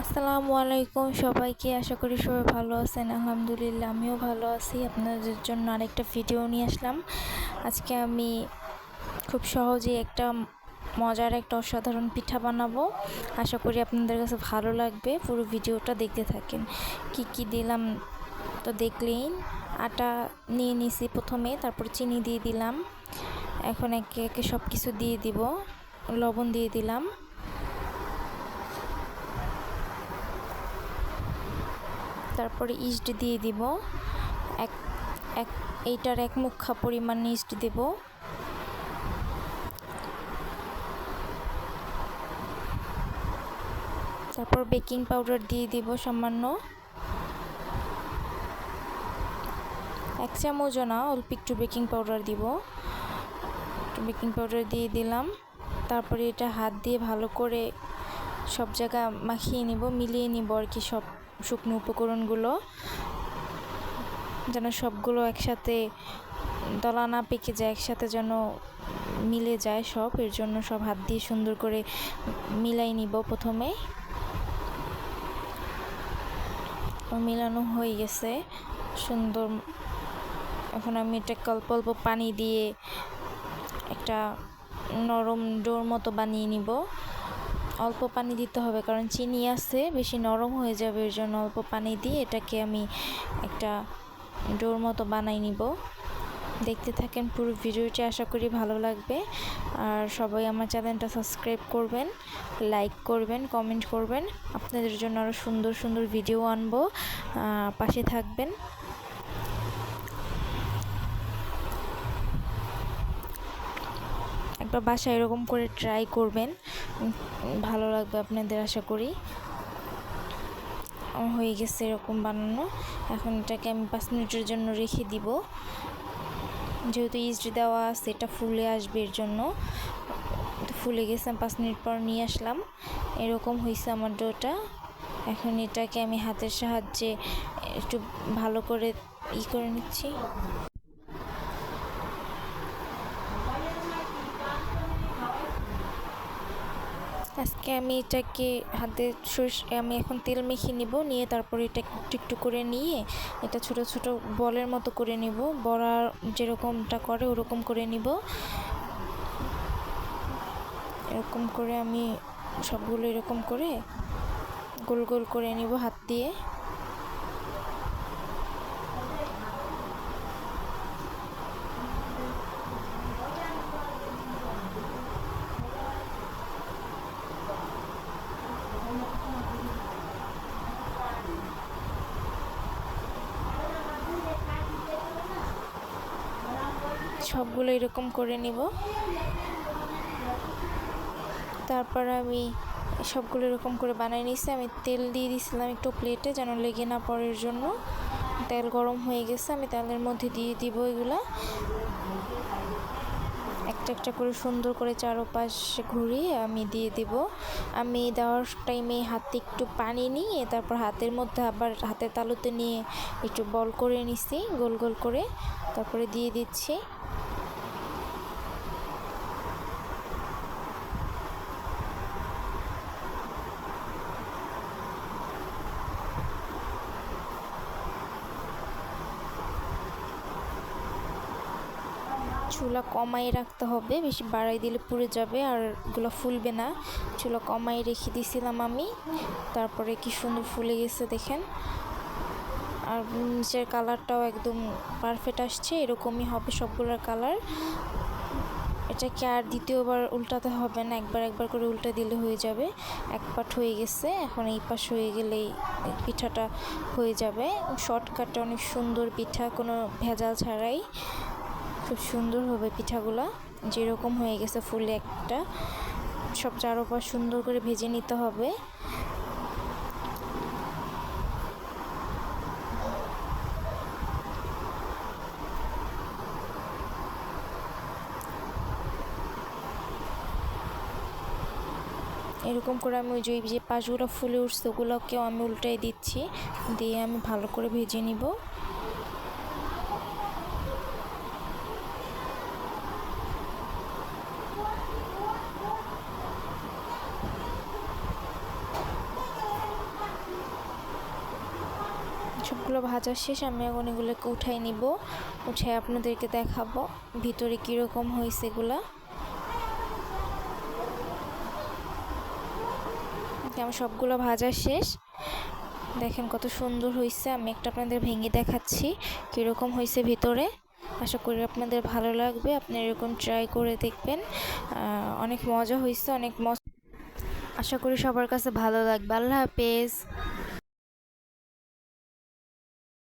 আসসালামু আলাইকুম সবাইকে, আশা করি সবাই ভালো আছেন। আলহামদুলিল্লাহ, আমিও ভালো আছি। আপনাদের জন্য আরেকটা ভিডিও নিয়ে আসলাম। আজকে আমি খুব সহজেই একটা মজার, একটা অসাধারণ পিঠা বানাবো। আশা করি আপনাদের কাছে ভালো লাগবে। পুরো ভিডিওটা দেখতে থাকেন। কি কি দিলাম তো দেখলেই। আটা নিয়ে নিছি প্রথমে, তারপর চিনি দিয়ে দিলাম। এখন একে একে সব কিছু দিয়ে দিব, লবণ দিয়ে দিলাম। তারপরে ইস্ট দিয়ে দিব। এক এক, এইটার এক মুখা পরিমাণ ইস্ট দেব। তারপর বেকিং পাউডার দিয়ে দিব সামান্য। এক চামচও না, অল্প একটু বেকিং পাউডার দিব। একটু বেকিং পাউডার দিয়ে দিলাম। তারপরে এটা হাত দিয়ে ভালো করে সব জায়গা মাখিয়ে নিব, মিলিয়ে নিব আর কি সব। শুকনো উপকরণগুলো, যেন সবগুলো একসাথে দলা না পেকে যায়, একসাথে যেন মিলে যায় সব। এর জন্য সব হাত দিয়ে সুন্দর করে মিলাই নিব প্রথমে। মিলানো হয়ে গেছে। সুন্দর, এখন আমি এটা অল্প অল্প পানি দিয়ে একটা নরম ডোর মতো বানিয়ে নিব। অল্প পানি দিতে হবে, কারণ চিনি আছে, বেশি নরম হয়ে যাবে, এর জন্য অল্প পানি দিয়ে এটাকে আমি একটা ডোর মতো বানাই নিব। দেখতে থাকেন পুরো ভিডিওটি, আশা করি ভালো লাগবে। আর সবাই আমার চ্যানেলটা সাবস্ক্রাইব করবেন, লাইক করবেন, কমেন্ট করবেন। আপনাদের জন্য আরও সুন্দর সুন্দর ভিডিও আনব পাশে থাকবেন। একবার বাসায় এরকম করে ট্রাই করবেন। ভালো লাগবে আপনাদের আশা করি। হয়ে গেছে এরকম বানানো। এখন এটাকে আমি পাঁচ মিনিটের জন্য রেখে দিব। যেহেতু ইস্ট দেওয়া আছে, এটা ফুলে আসবে এর জন্য। ফুলে গেছে পাঁচ মিনিট পর নিয়ে আসলাম। এরকম হয়েছে আমার ডোটা এখন এটাকে আমি হাতের সাহায্যে একটু ভালো করে ই করে নিচ্ছি। আজকে আমি এটাকে হাতে আমি এখন তেল মেখে নিব, নিয়ে তারপরে এটা একটু একটু করে নিয়ে এটা ছোট ছোট বলের মতো করে নিব। বড়া যেরকমটা করে ওরকম করে নিব। এরকম করে আমি সবগুলো এরকম করে গোল গোল করে নিব হাত দিয়ে। সবগুলো এরকম করে নিব। তারপর আমি সবগুলো এরকম করে বানিয়ে নিছি। আমি তেল দিয়ে দিয়েছিলাম একটু প্লেটে যেন লেগে না পড়ার জন্য। তেল গরম হয়ে গেছে, আমি তেলের মধ্যে দিয়ে দিব এগুলা। একটা একটা করে সুন্দর করে চারোপাশে ঘুরিয়ে আমি দিয়ে দিব। আমি দেওয়ার টাইমে হাতে একটু পানি নিয়ে তারপর হাতের মধ্যে আবার হাতের তালুতে নিয়ে একটু বল করে নিছি, গোল গোল করে। তারপরে দিয়ে দিচ্ছি। চুলা কমাই রাখতে হবে, বেশি বাড়াই দিলে পুড়ে যাবে আর এগুলো ফুলবে না। চুলা কমাই রেখে দিয়েছিলাম আমি, তারপরে কি সুন্দর ফুলে গেছে দেখেন। আর নিচের কালারটাও একদম পারফেক্ট আসছে, এরকমই হবে সবগুলোর কালার। এটাকে আর দ্বিতীয়বার উল্টাতে হবে না, একবার একবার করে উল্টা দিলে হয়ে যাবে। এক পাট হয়ে গেছে, এখন এই পাশ হয়ে গেলেই পিঠাটা হয়ে যাবে। শর্টকাটটা অনেক সুন্দর পিঠা, কোনো ভেজাল ছাড়াই। খুব সুন্দর হবে পিঠাগুলা। যেরকম হয়ে গেছে ফুলে একটা। সব চারোপাশ সুন্দর করে ভেজে নিতে হবে। এরকম করে আমি ওই যে পাশগুলো ফুলে উঠছে, ওগুলোকেও আমি উল্টাই দিচ্ছি। দিয়ে আমি ভালো করে ভেজে নিব। সবগুলো ভাজা শেষ, আমি এখন এগুলোকে উঠাই নিব। উঠাই আপনাদেরকে দেখাবো ভিতরে কীরকম হয়েছে এগুলা। আমার সবগুলো ভাজা শেষ। দেখেন কত সুন্দর হয়েছে, আমি একটা আপনাদের ভেঙে দেখাচ্ছি কীরকম হয়েছে ভিতরে। আশা করি আপনাদের ভালো লাগবে, আপনি এরকম ট্রাই করে দেখবেন। অনেক মজা হয়েছে, অনেক মজা আশা করি সবার কাছে ভালো লাগবে। আল্লাহ হাফেজ।